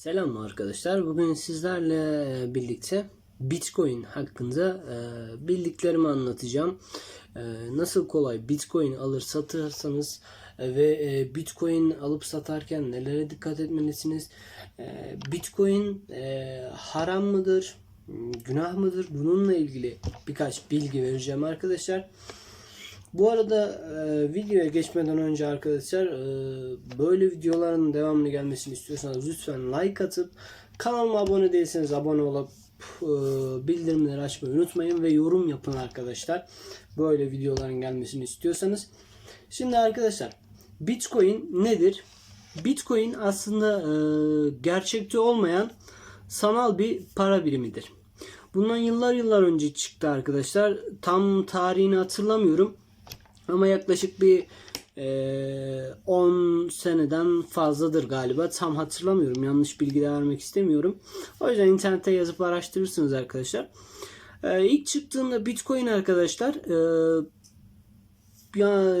Selam arkadaşlar. Bugün sizlerle birlikte Bitcoin hakkında e, bildiklerimi anlatacağım. E, nasıl kolay Bitcoin alır satırsanız e, ve e, Bitcoin alıp satarken nelere dikkat etmelisiniz? E, Bitcoin e, haram mıdır? Günah mıdır? Bununla ilgili birkaç bilgi vereceğim arkadaşlar. Bu arada e, videoya geçmeden önce arkadaşlar e, böyle videoların devamlı gelmesini istiyorsanız lütfen like atıp kanalıma abone değilseniz abone olup e, bildirimleri açmayı unutmayın ve yorum yapın arkadaşlar. Böyle videoların gelmesini istiyorsanız. Şimdi arkadaşlar Bitcoin nedir? Bitcoin aslında e, gerçekte olmayan sanal bir para birimidir. Bundan yıllar yıllar önce çıktı arkadaşlar. Tam tarihini hatırlamıyorum. Ama yaklaşık bir e, 10 seneden fazladır galiba. Tam hatırlamıyorum. Yanlış bilgi de vermek istemiyorum. O yüzden internette yazıp araştırırsınız arkadaşlar. E, ilk çıktığında Bitcoin arkadaşlar e, ya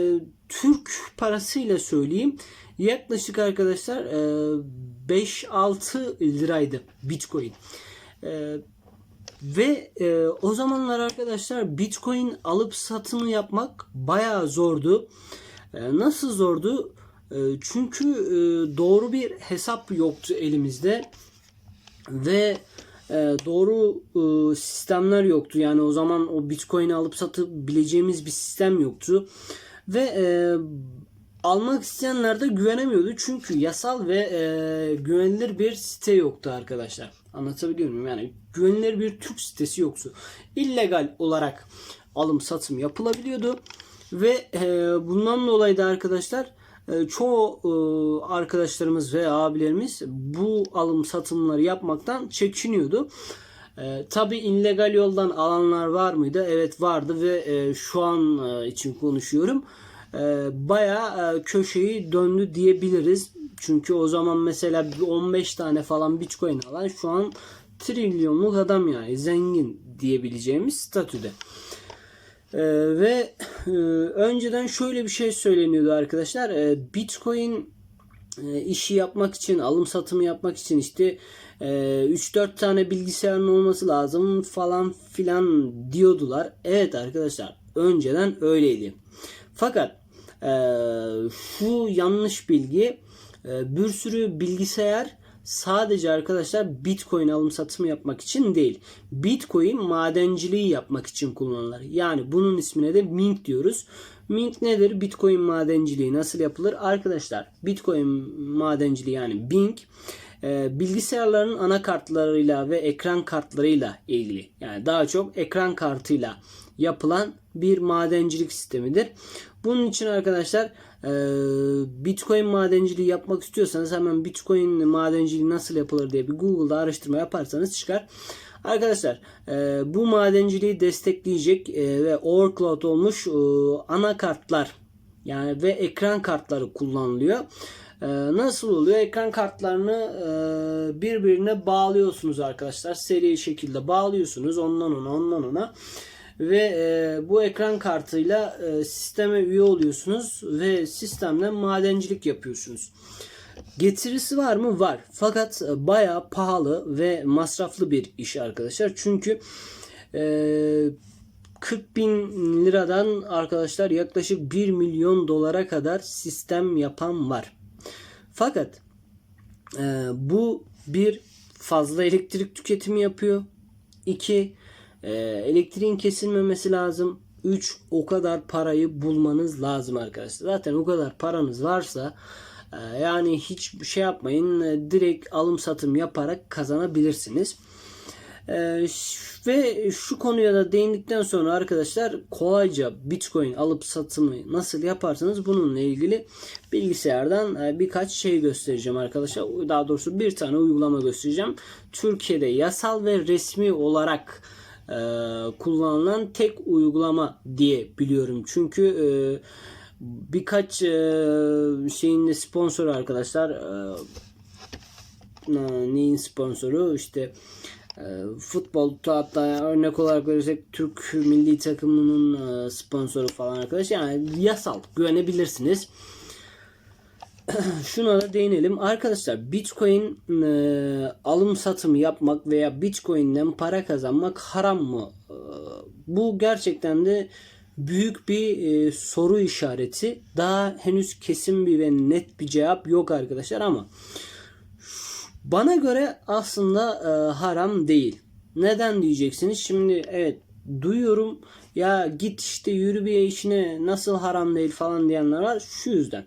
Türk parasıyla söyleyeyim yaklaşık arkadaşlar e, 5-6 liraydı Bitcoin. E, ve e, o zamanlar arkadaşlar Bitcoin alıp satımı yapmak bayağı zordu. E, nasıl zordu? E, çünkü e, doğru bir hesap yoktu elimizde ve e, doğru e, sistemler yoktu. Yani o zaman o Bitcoin'i alıp satabileceğimiz bir sistem yoktu. Ve e, almak isteyenler de güvenemiyordu. Çünkü yasal ve e, güvenilir bir site yoktu arkadaşlar. Anlatabiliyor muyum? Yani güvenilir bir Türk sitesi yoktu. İllegal olarak alım satım yapılabiliyordu. Ve e, bundan dolayı da arkadaşlar e, çoğu e, arkadaşlarımız ve abilerimiz bu alım satımları yapmaktan çekiniyordu. E, Tabi illegal yoldan alanlar var mıydı? Evet vardı ve e, şu an e, için konuşuyorum. E, Baya e, köşeyi döndü diyebiliriz. Çünkü o zaman mesela bir 15 tane falan bitcoin alan şu an trilyonluk adam yani zengin diyebileceğimiz statüde. Ee, ve e, önceden şöyle bir şey söyleniyordu arkadaşlar. Ee, Bitcoin e, işi yapmak için, alım satımı yapmak için işte e, 3-4 tane bilgisayarın olması lazım falan filan diyordular. Evet arkadaşlar önceden öyleydi. Fakat e, şu yanlış bilgi e, bir sürü bilgisayar sadece arkadaşlar Bitcoin alım satımı yapmak için değil. Bitcoin madenciliği yapmak için kullanılır. Yani bunun ismine de mint diyoruz. Mint nedir? Bitcoin madenciliği nasıl yapılır? Arkadaşlar Bitcoin madenciliği yani Bing e, bilgisayarların anakartlarıyla ve ekran kartlarıyla ilgili. Yani daha çok ekran kartıyla yapılan bir madencilik sistemidir. Bunun için arkadaşlar e, Bitcoin madenciliği yapmak istiyorsanız hemen Bitcoin madenciliği nasıl yapılır diye bir Google'da araştırma yaparsanız çıkar. Arkadaşlar e, bu madenciliği destekleyecek e, ve overclock olmuş e, anakartlar yani ve ekran kartları kullanılıyor. Nasıl oluyor? Ekran kartlarını birbirine bağlıyorsunuz arkadaşlar. Seri şekilde bağlıyorsunuz ondan ona ondan ona ve e, bu ekran kartıyla e, sisteme üye oluyorsunuz ve sistemle madencilik yapıyorsunuz. Getirisi var mı? Var. Fakat e, bayağı pahalı ve masraflı bir iş arkadaşlar. Çünkü e, 40 bin liradan arkadaşlar yaklaşık 1 milyon dolara kadar sistem yapan var. Fakat e, bu bir fazla elektrik tüketimi yapıyor. İki e, elektriğin kesilmemesi lazım. 3 o kadar parayı bulmanız lazım arkadaşlar. Zaten o kadar paranız varsa e, yani hiç şey yapmayın e, direkt alım satım yaparak kazanabilirsiniz. Ee, ve şu konuya da değindikten sonra arkadaşlar kolayca Bitcoin alıp satımı nasıl yaparsanız bununla ilgili bilgisayardan e, birkaç şey göstereceğim arkadaşlar. Daha doğrusu bir tane uygulama göstereceğim. Türkiye'de yasal ve resmi olarak e, kullanılan tek uygulama diye biliyorum. Çünkü e, birkaç e, şeyin de sponsoru arkadaşlar e, neyin sponsoru işte e, futbol hatta örnek olarak verirsek Türk milli takımının sponsoru falan arkadaş yani yasal güvenebilirsiniz. şuna da değinelim. Arkadaşlar Bitcoin e, alım satımı yapmak veya Bitcoin'den para kazanmak haram mı? E, bu gerçekten de büyük bir e, soru işareti. Daha henüz kesin bir ve net bir cevap yok arkadaşlar ama bana göre aslında e, haram değil. Neden diyeceksiniz? Şimdi evet duyuyorum ya git işte yürü bir işine nasıl haram değil falan diyenler var. Şu yüzden.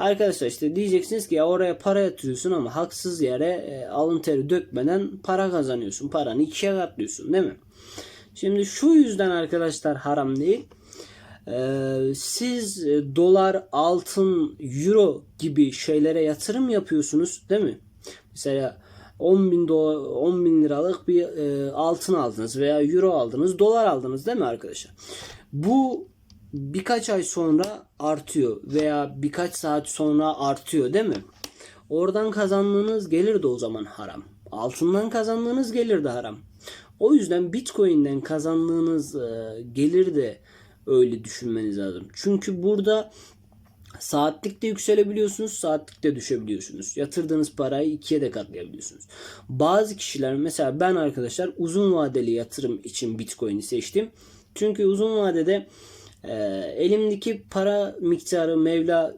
Arkadaşlar işte diyeceksiniz ki ya oraya para yatırıyorsun ama haksız yere e, alın teri dökmeden para kazanıyorsun. Paranı ikiye katlıyorsun değil mi? Şimdi şu yüzden arkadaşlar haram değil. Ee, siz e, dolar, altın, euro gibi şeylere yatırım yapıyorsunuz değil mi? Mesela 10 bin, dolar, 10 bin liralık bir e, altın aldınız veya euro aldınız, dolar aldınız değil mi arkadaşlar? Bu birkaç ay sonra artıyor veya birkaç saat sonra artıyor değil mi? Oradan kazandığınız gelir de o zaman haram. Altından kazandığınız gelir de haram. O yüzden Bitcoin'den kazandığınız e, gelir de öyle düşünmeniz lazım. Çünkü burada saatlikte yükselebiliyorsunuz, saatlikte düşebiliyorsunuz. Yatırdığınız parayı ikiye de katlayabiliyorsunuz. Bazı kişiler mesela ben arkadaşlar uzun vadeli yatırım için Bitcoin'i seçtim. Çünkü uzun vadede e, elimdeki para miktarı Mevla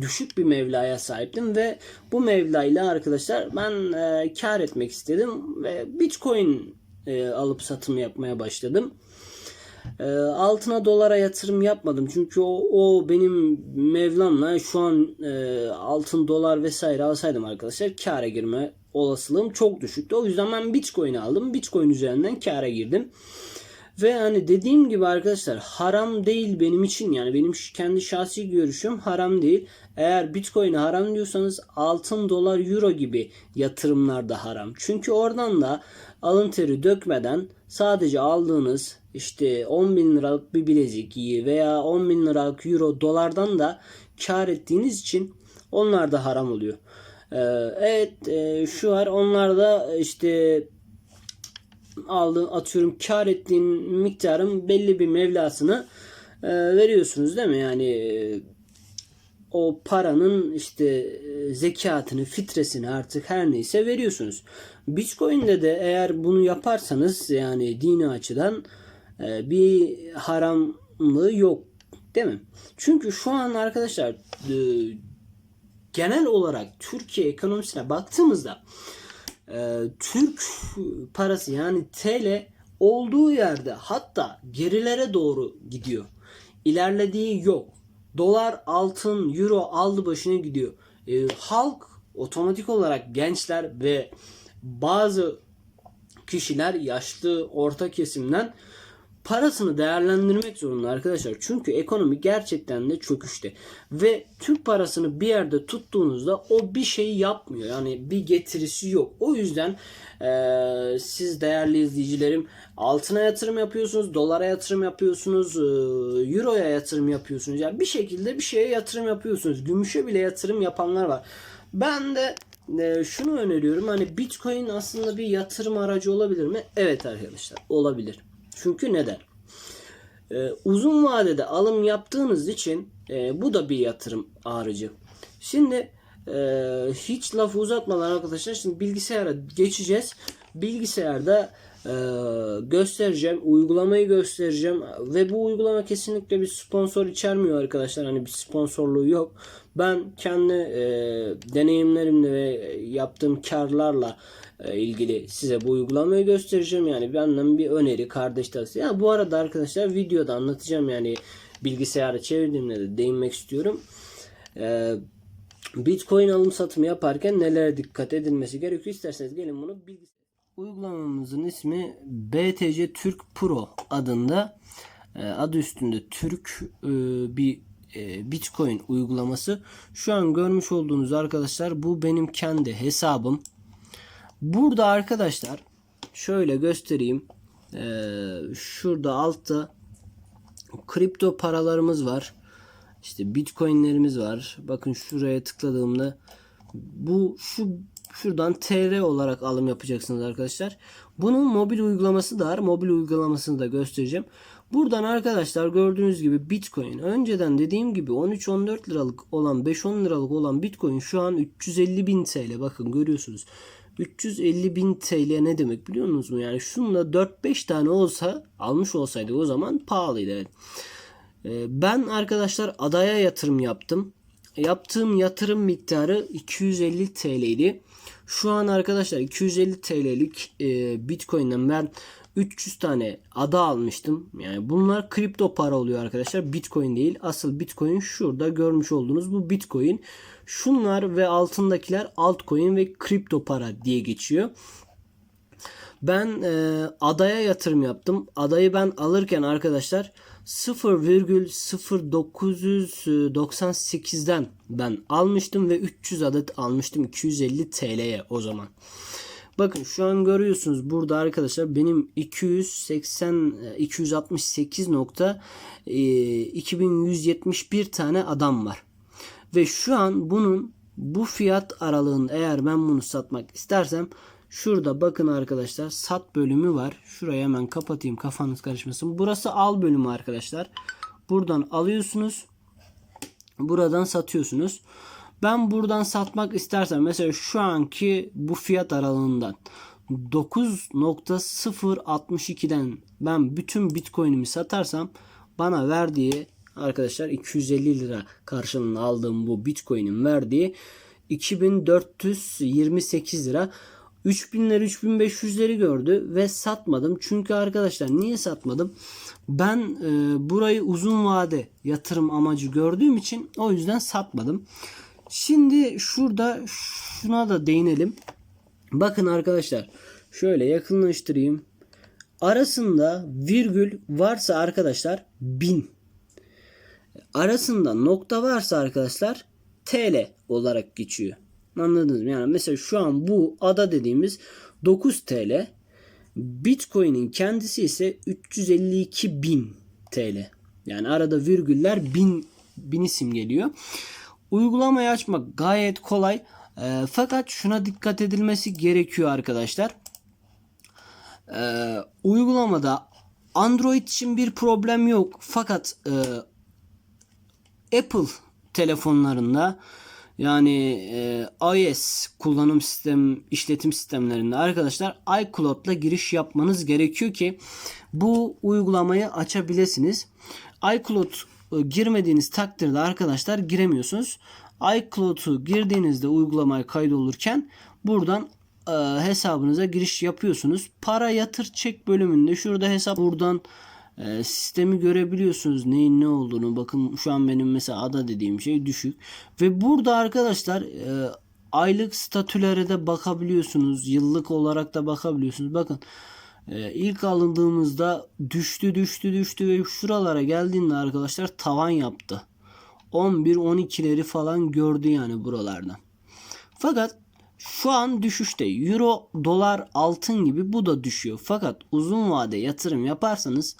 düşük bir mevlaya sahiptim ve bu mevlayla arkadaşlar ben e, kar etmek istedim ve Bitcoin e, alıp satım yapmaya başladım. E, altına dolara yatırım yapmadım çünkü o, o benim mevlamla şu an e, altın dolar vesaire alsaydım arkadaşlar kâra girme olasılığım çok düşüktü. O yüzden ben Bitcoin aldım. Bitcoin üzerinden kâra girdim. Ve hani dediğim gibi arkadaşlar haram değil benim için yani benim kendi şahsi görüşüm haram değil. Eğer Bitcoin'e haram diyorsanız altın, dolar, euro gibi yatırımlar da haram. Çünkü oradan da alın teri dökmeden sadece aldığınız işte 10 bin liralık bir bilezik veya 10 bin liralık euro dolardan da kar ettiğiniz için onlar da haram oluyor. Ee, evet e, şu var onlar da işte aldığın atıyorum kar ettiğin miktarın belli bir mevlasını e, veriyorsunuz değil mi? Yani e, o paranın işte e, zekatını, fitresini artık her neyse veriyorsunuz. Bitcoin'de de eğer bunu yaparsanız yani dini açıdan e, bir haramlığı yok değil mi? Çünkü şu an arkadaşlar e, genel olarak Türkiye ekonomisine baktığımızda e, Türk parası yani TL olduğu yerde hatta gerilere doğru gidiyor. İlerlediği yok. Dolar, altın, euro aldı başına gidiyor. E, halk otomatik olarak gençler ve bazı kişiler yaşlı orta kesimden parasını değerlendirmek zorunda arkadaşlar. Çünkü ekonomi gerçekten de çöküşte. Ve Türk parasını bir yerde tuttuğunuzda o bir şey yapmıyor. Yani bir getirisi yok. O yüzden e, siz değerli izleyicilerim altına yatırım yapıyorsunuz, dolara yatırım yapıyorsunuz, e, euroya yatırım yapıyorsunuz. Yani bir şekilde bir şeye yatırım yapıyorsunuz. Gümüşe bile yatırım yapanlar var. Ben de e, şunu öneriyorum. Hani Bitcoin aslında bir yatırım aracı olabilir mi? Evet arkadaşlar olabilir. Çünkü neden? Ee, uzun vadede alım yaptığınız için e, bu da bir yatırım aracı. Şimdi e, hiç lafı uzatmadan arkadaşlar şimdi bilgisayara geçeceğiz. Bilgisayarda göstereceğim, uygulamayı göstereceğim ve bu uygulama kesinlikle bir sponsor içermiyor arkadaşlar. Hani bir sponsorluğu yok. Ben kendi e, deneyimlerimle ve yaptığım karlarla e, ilgili size bu uygulamayı göstereceğim. Yani benden bir öneri, kardeş tavsiye. Ya bu arada arkadaşlar videoda anlatacağım yani bilgisayara çevirdiğimde de değinmek istiyorum. Ee, Bitcoin alım satımı yaparken nelere dikkat edilmesi gerekiyor isterseniz gelin bunu bilgisayar. Uygulamamızın ismi BTC Türk Pro adında e, adı üstünde Türk e, bir e, Bitcoin uygulaması. Şu an görmüş olduğunuz arkadaşlar bu benim kendi hesabım. Burada arkadaşlar şöyle göstereyim. Şurada altta kripto paralarımız var. İşte bitcoinlerimiz var. Bakın şuraya tıkladığımda bu şu şuradan TL olarak alım yapacaksınız arkadaşlar. Bunun mobil uygulaması da var. Mobil uygulamasını da göstereceğim. Buradan arkadaşlar gördüğünüz gibi Bitcoin önceden dediğim gibi 13-14 liralık olan 5-10 liralık olan Bitcoin şu an 350 bin TL bakın görüyorsunuz. 350 bin TL ne demek biliyor musunuz mu? Yani şunla 4-5 tane olsa almış olsaydı o zaman pahalıydı. Evet. Ee, Ben arkadaşlar adaya yatırım yaptım. Yaptığım yatırım miktarı 250 TL'ydi. Şu an arkadaşlar 250 TL'lik e, Bitcoin'den ben 300 tane ada almıştım. Yani bunlar kripto para oluyor arkadaşlar. Bitcoin değil. Asıl Bitcoin şurada görmüş olduğunuz bu Bitcoin. Şunlar ve altındakiler altcoin ve kripto para diye geçiyor. Ben e, adaya yatırım yaptım. Adayı ben alırken arkadaşlar 0,0998'den ben almıştım ve 300 adet almıştım 250 TL'ye o zaman. Bakın şu an görüyorsunuz burada arkadaşlar benim 280 268 nokta e, 2171 tane adam var. Ve şu an bunun bu fiyat aralığında eğer ben bunu satmak istersem şurada bakın arkadaşlar sat bölümü var. Şurayı hemen kapatayım kafanız karışmasın. Burası al bölümü arkadaşlar. Buradan alıyorsunuz. Buradan satıyorsunuz. Ben buradan satmak istersem mesela şu anki bu fiyat aralığından 9.062'den ben bütün bitcoin'imi satarsam bana verdiği arkadaşlar 250 lira karşılığında aldığım bu bitcoin'in verdiği 2428 lira 3000'ler 3500'leri gördü ve satmadım. Çünkü arkadaşlar niye satmadım? Ben e, burayı uzun vade yatırım amacı gördüğüm için o yüzden satmadım. Şimdi şurada şuna da değinelim. Bakın arkadaşlar şöyle yakınlaştırayım. Arasında virgül varsa arkadaşlar 1000. Arasında nokta varsa arkadaşlar TL olarak geçiyor. Anladınız mı? Yani mesela şu an bu ada dediğimiz 9 TL. Bitcoin'in kendisi ise 352 bin TL. Yani arada virgüller bin, bin isim geliyor. Uygulamayı açmak gayet kolay. E, fakat şuna dikkat edilmesi gerekiyor arkadaşlar. E, uygulamada Android için bir problem yok. Fakat e, Apple telefonlarında yani e, iOS kullanım sistem işletim sistemlerinde arkadaşlar iCloud'la giriş yapmanız gerekiyor ki bu uygulamayı açabilirsiniz. iCloud e, girmediğiniz takdirde arkadaşlar giremiyorsunuz. iCloud'u girdiğinizde uygulamaya kaydolurken buradan e, hesabınıza giriş yapıyorsunuz. Para yatır çek bölümünde şurada hesap buradan e, sistemi görebiliyorsunuz neyin ne olduğunu. Bakın şu an benim mesela ada dediğim şey düşük. Ve burada arkadaşlar e, aylık statülere de bakabiliyorsunuz. Yıllık olarak da bakabiliyorsunuz. Bakın e, ilk alındığımızda düştü düştü düştü ve şuralara geldiğinde arkadaşlar tavan yaptı. 11-12'leri falan gördü yani buralardan. Fakat şu an düşüşte. Euro, dolar, altın gibi bu da düşüyor. Fakat uzun vade yatırım yaparsanız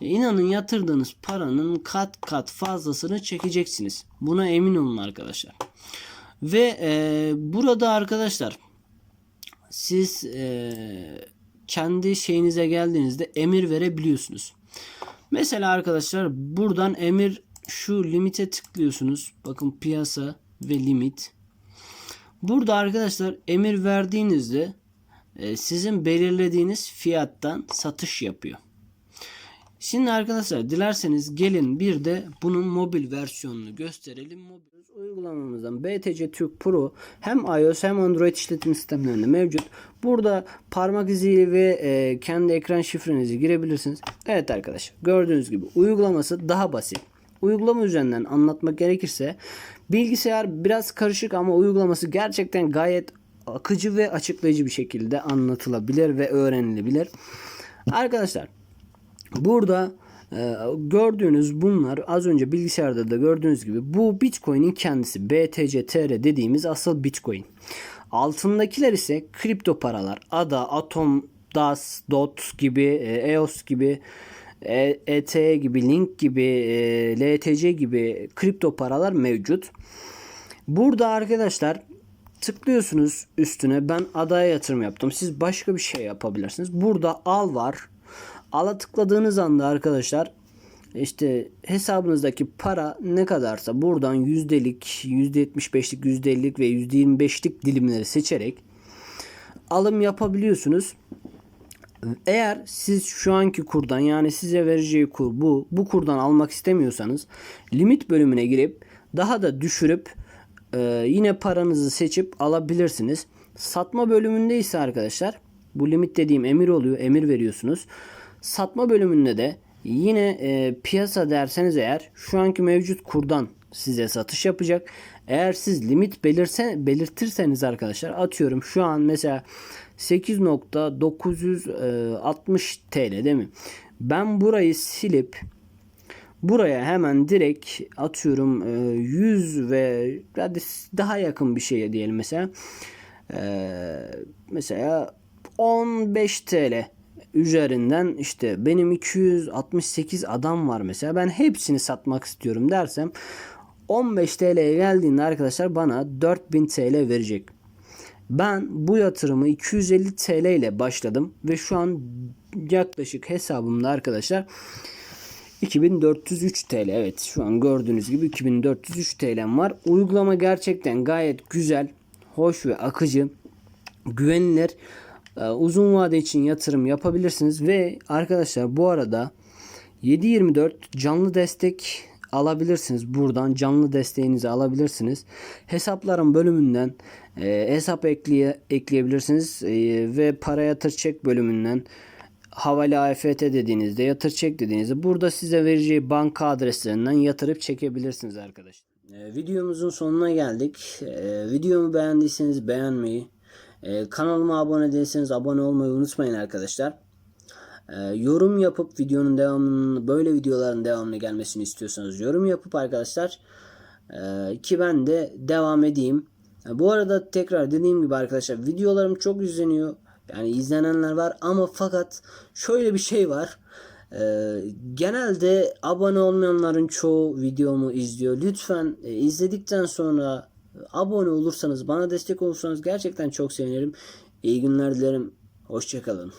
inanın yatırdığınız paranın kat kat fazlasını çekeceksiniz. Buna emin olun arkadaşlar. Ve e, burada arkadaşlar siz e, kendi şeyinize geldiğinizde emir verebiliyorsunuz. Mesela arkadaşlar buradan emir şu limite tıklıyorsunuz. Bakın piyasa ve limit. Burada arkadaşlar emir verdiğinizde e, sizin belirlediğiniz fiyattan satış yapıyor. Şimdi arkadaşlar dilerseniz gelin bir de bunun mobil versiyonunu gösterelim. Mobil uygulamamızdan BTC Türk Pro hem iOS hem Android işletim sistemlerinde mevcut. Burada parmak izi ve e, kendi ekran şifrenizi girebilirsiniz. Evet arkadaşlar gördüğünüz gibi uygulaması daha basit. Uygulama üzerinden anlatmak gerekirse bilgisayar biraz karışık ama uygulaması gerçekten gayet akıcı ve açıklayıcı bir şekilde anlatılabilir ve öğrenilebilir. Arkadaşlar burada e, gördüğünüz bunlar az önce bilgisayarda da gördüğünüz gibi bu Bitcoin'in kendisi BTC-TR dediğimiz asıl Bitcoin. Altındakiler ise kripto paralar. ADA, Atom, DAS, DOT gibi, e, EOS gibi ET gibi, Link gibi, e, LTC gibi kripto paralar mevcut. Burada arkadaşlar tıklıyorsunuz üstüne ben adaya yatırım yaptım. Siz başka bir şey yapabilirsiniz. Burada al var. ala tıkladığınız anda arkadaşlar işte hesabınızdaki para ne kadarsa buradan yüzdelik, %75'lik, %50'lik ve %25'lik dilimleri seçerek alım yapabiliyorsunuz. Eğer siz şu anki kurdan yani size vereceği kur bu bu kurdan almak istemiyorsanız limit bölümüne girip daha da düşürüp e, yine paranızı seçip alabilirsiniz. Satma bölümünde ise arkadaşlar bu limit dediğim emir oluyor. Emir veriyorsunuz. Satma bölümünde de yine e, piyasa derseniz eğer şu anki mevcut kurdan size satış yapacak. Eğer siz limit belirse, belirtirseniz arkadaşlar atıyorum şu an mesela 8.960 TL değil mi? Ben burayı silip buraya hemen direkt atıyorum e, 100 ve hadi daha yakın bir şeye diyelim mesela. E, mesela 15 TL üzerinden işte benim 268 adam var mesela ben hepsini satmak istiyorum dersem 15 TL'ye geldiğinde arkadaşlar bana 4000 TL verecek. Ben bu yatırımı 250 TL ile başladım ve şu an yaklaşık hesabımda arkadaşlar 2403 TL. Evet şu an gördüğünüz gibi 2403 TL'm var. Uygulama gerçekten gayet güzel, hoş ve akıcı, güvenilir. Ee, Uzun vade için yatırım yapabilirsiniz ve arkadaşlar bu arada 7.24 canlı destek alabilirsiniz. Buradan canlı desteğinizi alabilirsiniz. Hesapların bölümünden e, hesap ekleye, ekleyebilirsiniz e, ve para yatır çek bölümünden havale AFT dediğinizde yatır çek dediğinizde burada size vereceği banka adreslerinden yatırıp çekebilirsiniz arkadaşlar. E, videomuzun sonuna geldik. E, videomu beğendiyseniz beğenmeyi, e, kanalıma abone değilseniz abone olmayı unutmayın arkadaşlar. Ee, yorum yapıp videonun devamının böyle videoların devamlı gelmesini istiyorsanız yorum yapıp arkadaşlar e, ki ben de devam edeyim. E, bu arada tekrar dediğim gibi arkadaşlar videolarım çok izleniyor. Yani izlenenler var ama fakat şöyle bir şey var. E, genelde abone olmayanların çoğu videomu izliyor. Lütfen e, izledikten sonra abone olursanız bana destek olursanız gerçekten çok sevinirim. İyi günler dilerim. Hoşçakalın.